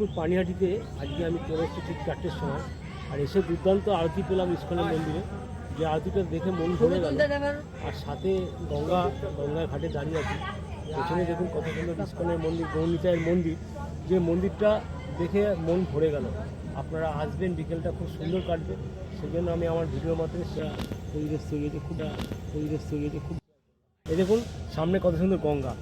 সোদপুর পানিহাটিতে আজকে আমি চলে এসেছি ঠিক চারটের সময়। আর এসে দুর্দান্ত আরতি পেলাম ইস্কনের মন্দিরে। যে আরতিটা দেখে মন ভরে গেল। আর সাথে গঙ্গা গঙ্গার ঘাটে দাঁড়িয়ে আছি। পেছনে দেখুন কত সুন্দর ইস্কনের মন্দির গৌনিতায়ের মন্দির। যে মন্দিরটা দেখে মন ভরে গেল। আপনারা আসবেন বিকেলটা খুব সুন্দর কাটবে। সেই জন্য আমি আমার ভিডিওর মাধ্যমে সেটা পরিবেশ তৈরি হয়েছে খুব পরিবেশ তৈরি হয়েছে খুব এই দেখুন সামনে কত সুন্দর গঙ্গা।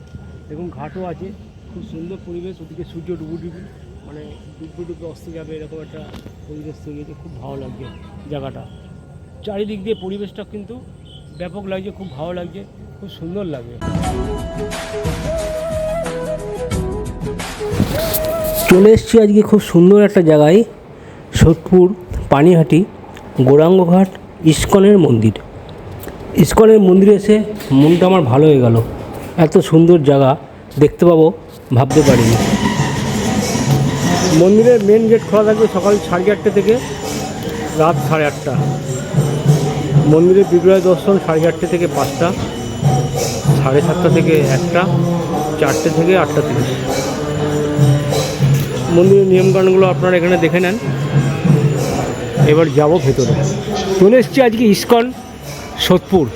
দেখুন ঘাটও আছে। খুব সুন্দর পরিবেশ, ওদিকে সূর্য ডুবু ডুবু মানে ডুবু ডুবে অস্ত যাবে, এরকম একটা পরিবেশ তৈরি হয়েছে, খুব ভালো লাগছে জায়গাটা। চারিদিক দিয়ে পরিবেশটা কিন্তু ব্যাপক লাগছে, খুব ভালো লাগছে, খুব সুন্দর লাগে চলে এসছি আজকে খুব সুন্দর একটা জায়গায়, সোদপুর, পানিহাটি, গৌরাঙ্গঘাট, ইস্কনের মন্দির। ইস্কনের মন্দিরে এসে মনটা আমার ভালো হয়ে গেল। এত সুন্দর জায়গা, দেখতে পাবো। ভাবতে পারিনি। মন্দিরের মেন গেট খোলা থাকবে সকাল সাড়ে চারটে থেকে, রাত সাড়ে আটটা। মন্দিরের বিগ্রহ দর্শন সাড়ে চারটে থেকে পাঁচটা, সাড়ে সাতটা থেকে একটা, চারটে থেকে আটটা তিরিশ। মন্দিরের নিয়মকানুনগুলো আপনারা এখানে দেখে নেন। এবার যাব ভেতরে। চলে এসছি আজকে ইস্কন, সোদপুর,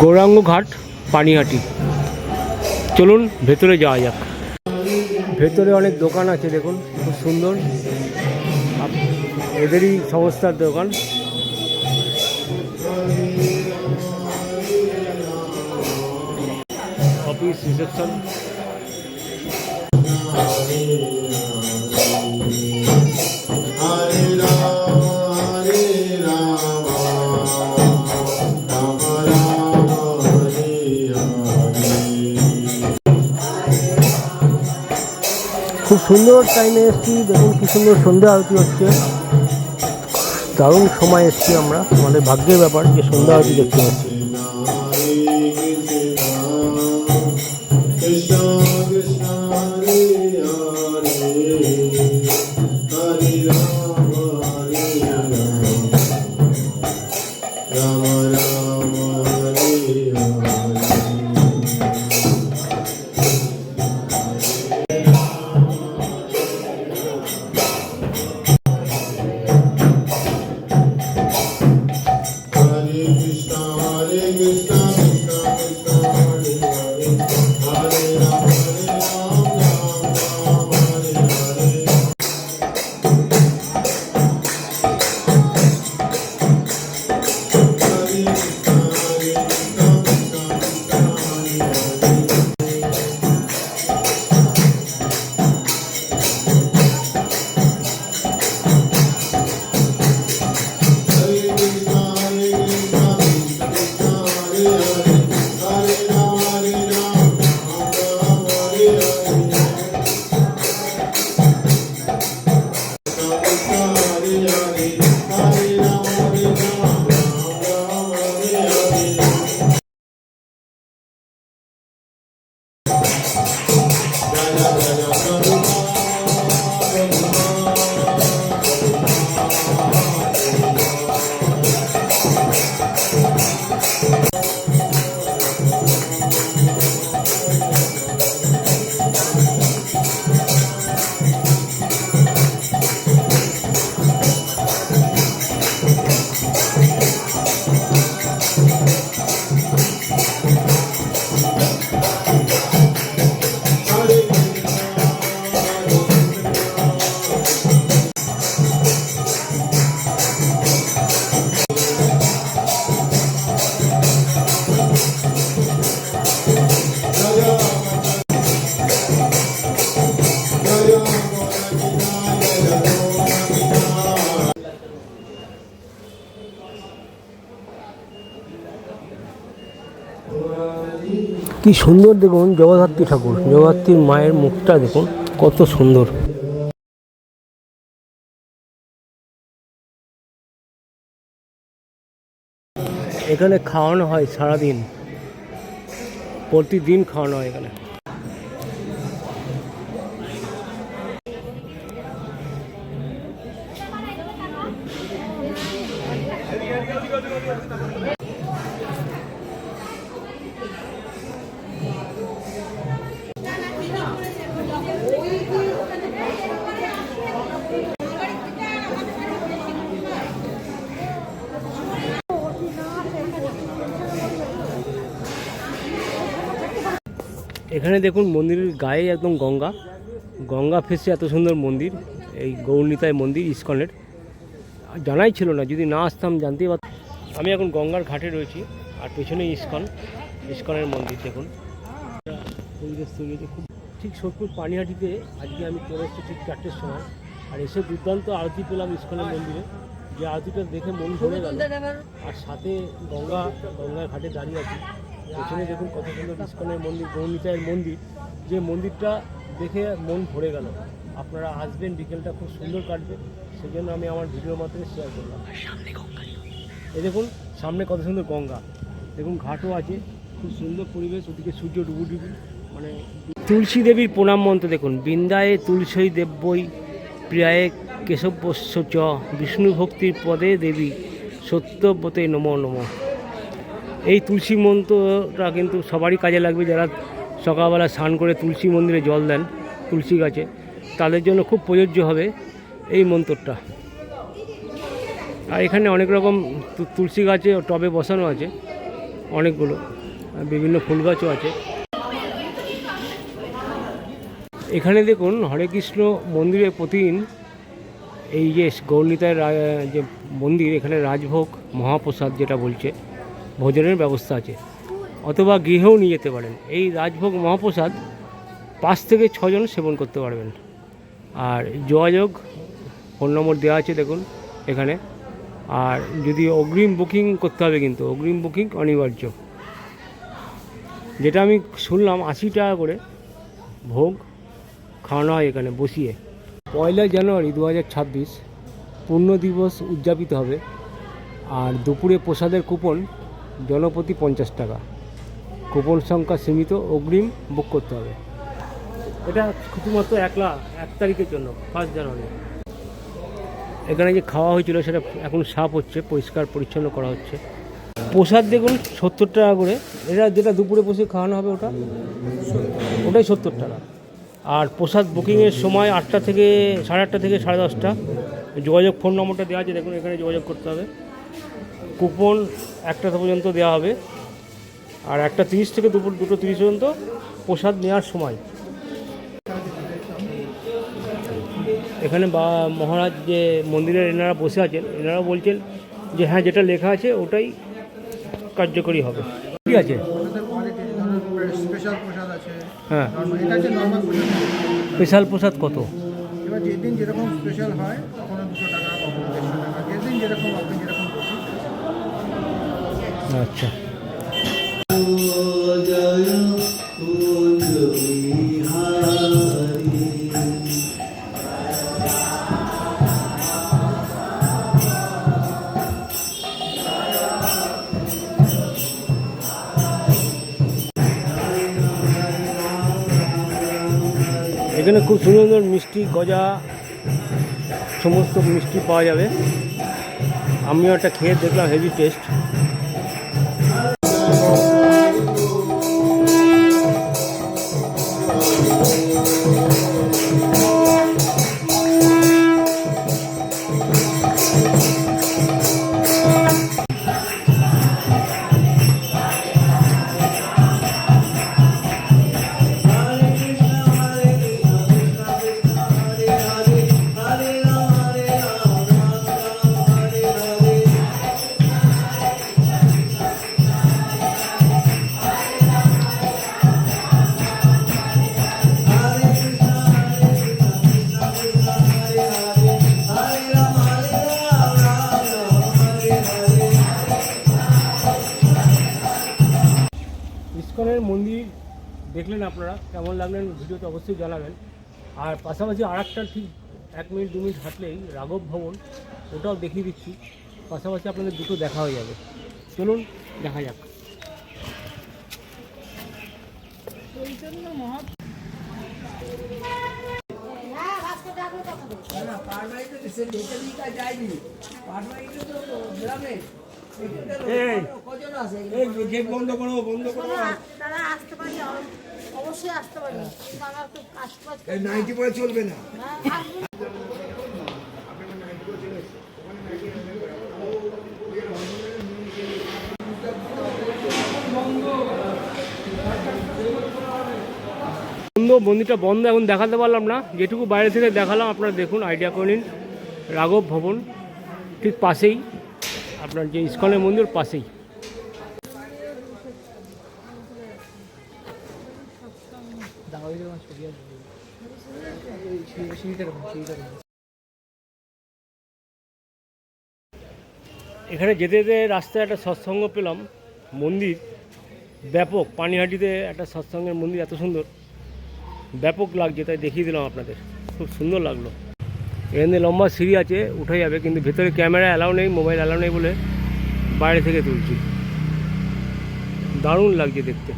গৌরাঙ্গ ঘাট, পানিহাটি। চলুন ভেতরে যাওয়া যাক। ভেতরে অনেক দোকান আছে দেখুন খুব সুন্দর। এদেরই সংস্থার দোকান। অফিস রিসেপশন সুন্দর টাইমে এসেছি, দেখুন কি সুন্দর সন্ধ্যা আরতি হচ্ছে। দারুণ সময় এসেছি আমরা, আমাদের ভাগ্যের ব্যাপার যে সন্ধ্যা আরতি দেখতে পাচ্ছি। কি সুন্দর দেখুন জগদ্ধাত্রী ঠাকুর। জগদ্ধাত্রীর মায়ের মুখটা দেখুন, কত সুন্দর। এখানে খাওয়ানো হয় সারাদিন। প্রতিদিন খাওয়ানো হয় এখানে। এখানে দেখুন মন্দিরের গায়ে একদম গঙ্গা। গঙ্গা ফেসে এত সুন্দর মন্দির এই গৌরনীতায় মন্দির ইস্কনের। জানাই ছিল না যদি না আসতাম জানতেই পারতাম আমি এখন গঙ্গার ঘাটে রয়েছি আর পেছনে ইস্কন। ইস্কনের মন্দির দেখুন। পরিবেশ তৈরি হয়েছে খুব ঠিক সোদপুর পানিহাটিতে আজকে আমি চলে এসেছি ঠিক চারটের সময়। আর এসে দুর্দান্ত আরতি পেলাম ইস্কনের মন্দিরে। যে আরতিটা দেখে মন ভরে গেল। আর সাথে গঙ্গা গঙ্গার ঘাটে দাঁড়িয়ে আছি। পেছনে দেখুন কত সুন্দর ইস্কনের মন্দির গৌরনীতায়ের মন্দির। যে মন্দিরটা দেখে মন ভরে গেল। আপনারা আসবেন বিকেলটা খুব সুন্দর কাটবে। সেজন্য আমি আমার ভিডিওর মাধ্যমে শেয়ার করলাম। এই দেখুন সামনে কত সুন্দর গঙ্গা। দেখুন ঘাটও আছে। খুব সুন্দর পরিবেশ ওদিকে সূর্য ডুবু ডুবু। মানে তুলসী দেবীর প্রণাম মন্ত্র দেখুন। বৃন্দায়ে তুলসী দেব্যই প্রিয়ায়ে কেশবস্য চ। বিষ্ণু ভক্তির পদে দেবী সত্যব্রতে নমো নমঃ। এই তুলসী মন্ত্রটা কিন্তু সবারই কাজে লাগবে যারা সকালবেলা স্নান করে তুলসী মন্দিরে জল দেন, তুলসী গাছে। তাদের জন্য খুব প্রযোজ্য হবে এই মন্ত্রটা। আর এখানে অনেক রকম তুলসী গাছে টবে বসানো আছে, অনেকগুলো। বিভিন্ন ফুল গাছও আছে। এখানে দেখুন, হরে কৃষ্ণ মন্দিরে প্রতিদিন এই যে গৌরনীতায় যে মন্দির, এখানে রাজভোগ, মহাপ্রসাদ যেটা বলছে ভোজনের ব্যবস্থা আছে। অথবা গৃহেও নিয়ে যেতে পারেন। এই রাজভোগ মহাপ্রসাদ পাঁচ থেকে ছজন সেবন করতে পারবেন। আর যোগাযোগ ফোন নম্বর দেওয়া আছে দেখুন এখানে। আর যদি অগ্রিম বুকিং করতে হবে কিন্তু, অগ্রিম বুকিং অনিবার্য। যেটা আমি শুনলাম, আশি টাকা করে ভোগ খাওয়ানো হয় এখানে বসিয়ে। পয়লা জানুয়ারি দু হাজার ছাব্বিশ পূর্ণ দিবস উদযাপিত হবে। আর দুপুরে প্রসাদের কুপন জনপ্রতি পঞ্চাশ টাকা। কুপন সংখ্যা সীমিত, অগ্রিম বুক করতে হবে। এটা শুধুমাত্র একলা, এক তারিখের জন্য ফার্স্ট জানুয়ারি এখানে যে খাওয়া হয়েছিল, সেটা এখন সাফ হচ্ছে, পরিষ্কার, পরিচ্ছন্ন করা হচ্ছে। প্রসাদ দেখুন, সত্তর টাকা করে। এটা যেটা দুপুরে বসে খাওয়ানো হবে ওটা? ওটাই সত্তর টাকা। আর প্রসাদ বুকিংয়ের সময় আটটা থেকে সাড়ে আটটা থেকে সাড়ে দশটা। যোগাযোগ ফোন নম্বরটা দেওয়া আছে, দেখুন, এখানে যোগাযোগ করতে হবে। কুপন একটা পর্যন্ত দেওয়া হবে। আর একটা তিরিশ থেকে দুপুর দুটো তিরিশ পর্যন্ত প্রসাদ নেওয়ার সময়। এখানে বা মহারাজ যে মন্দিরের এনারা বসে আছেন এনারা বলছেন যে হ্যাঁ যেটা লেখা আছে ওটাই কার্যকরী হবে। ঠিক আছে? স্পেশাল প্রসাদ হ্যাঁ। স্পেশাল প্রসাদ কত? এবার যেদিন যেরকম স্পেশাল হয় কখনো দুশো টাকা। যেদিন যেরকম আপনি আচ্ছা। এখানে খুব সুন্দর মিষ্টি গজা, সমস্ত মিষ্টি পাওয়া যাবে। আমিও একটা খেয়ে দেখলাম হেভি টেস্ট দেখলেন আপনারা কেমন লাগলেন ভিডিওতে অবশ্যই জানাবেন। আর পাশাপাশি আর একটা ঠিক এক মিনিট দু মিনিট হাঁটলেই রাঘব ভবন ওটাও দেখিয়ে দিচ্ছি। পাশাপাশি আপনাদের দুটো দেখা হয়ে যাবে। চলুন দেখা যাক। তারা আসতে পারি অবশ্যই আসতে পারি কিন্তু আমার নাইনটি পরে চলবে না। বন্ধ মন্দিরটা বন্ধ এখন দেখাতে পারলাম না। যেটুকু বাইরে থেকে দেখালাম আপনারা দেখুন আইডিয়া করে নিন। রাঘব ভবন ঠিক পাশেই। আপনার যে ইস্কনের মন্দির পাশেই। এখানে যেতে যেতে রাস্তায় একটা সৎসঙ্গ পেলাম। মন্দির ব্যাপক, পানিহাটিতে একটা সৎসঙ্গের মন্দির এত সুন্দর। ব্যাপক লাগছে, তাই দেখিয়ে দিলাম আপনাদের। খুব সুন্দর লাগল। এখানে লম্বা সিঁড়ি আছে, উঠে যাবে, কিন্তু ভেতরে ক্যামেরা অ্যালাউ নেই, মোবাইল অ্যালাউ নেই বলে বাইরে থেকে তুলছি। দারুণ লাগছে দেখতে।